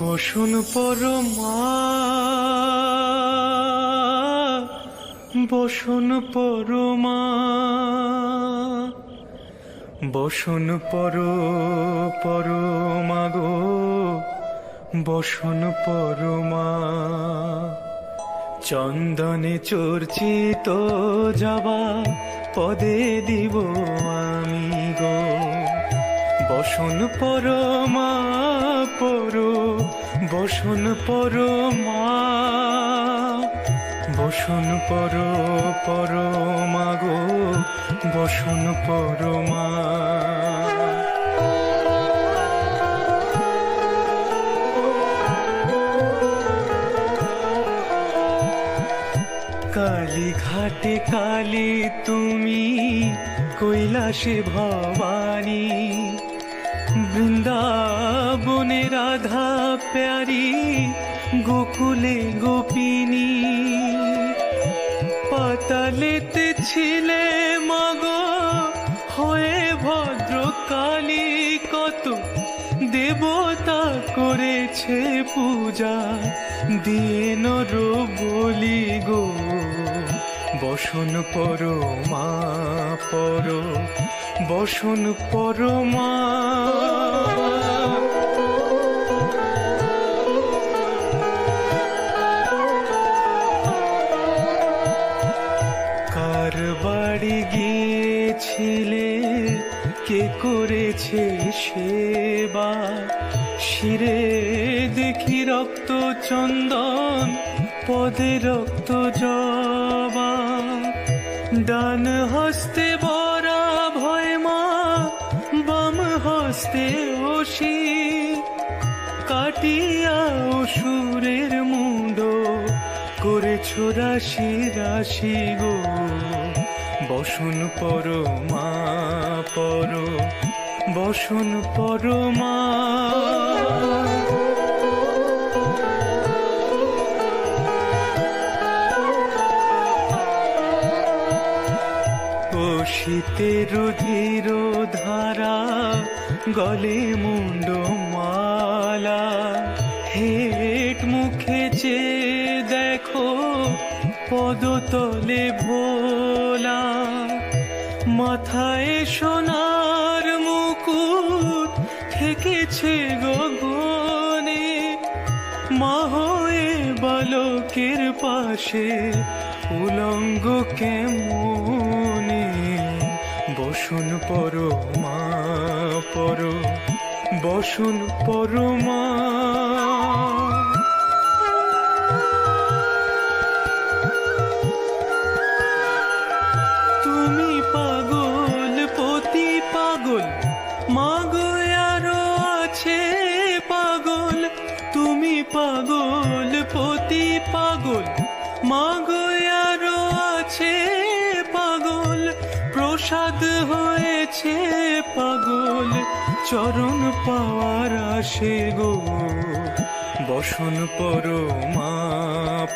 বসুন পরমা বসুন পরমা, বসুন পর, পরমা গো, বসুন পরমা। চন্দনে চর্চিত যাবা পদে দিব আমি। বসন পরমা পর, বসন পরমা, বসন পর, পরমা গো, বসন পরমা। কালী ঘাটে কালী তুমি, কৈলাসে ভবানী বৃন্দাবনে রাধা প্যারি, গোকুলে গোপিনী। পাতালেতে ছিলে মগ, হয়ে ভদ্র কালী কত দেবতা করেছে পূজা। দিয়ে নর বলি গো। বসন পর মা, পর। বসন পর মা। কার বাড়ি গিয়েছিলে? কে করেছে সেবা? শিরে দেখি রক্ত চন্দন, পদে রক্ত জবা ডান হস্তে বরা ভয় মা, বাম হস্তে ওষি। কাটিয়া অসুরের মুন্ড, করেছ রাশি রাশি গো। বসন পর মা পর, বসন পর মা শীতের ধীর ধারা, গলে মুন্ড মালা হেট মুখে চেয়ে দেখো, পদতলে ভোলা। মাথায় সোনার মুকুট ঠেকেছে গগনে মাহয়ে বালকের পাশে উলঙ্গ কেমনে? বসুন পর মা, পর, বসুন পর মা। তুমি পাগল, পতি পাগল, মাগো আরও আছে পাগল। তুমি পাগল, পতি পাগল, মাগো আরও আছে প্রসাদ হয়েছে পাগল, চরণ পাওয়ার আসে গো। বসন পর মা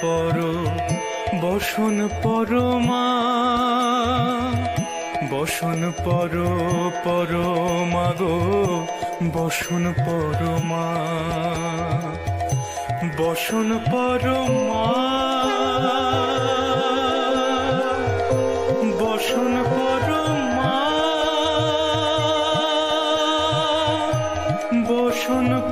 পর, বসন পর মা বসন পর পর মা গো, বসন পর মা বসন পর মা বসন পর বসন পর মা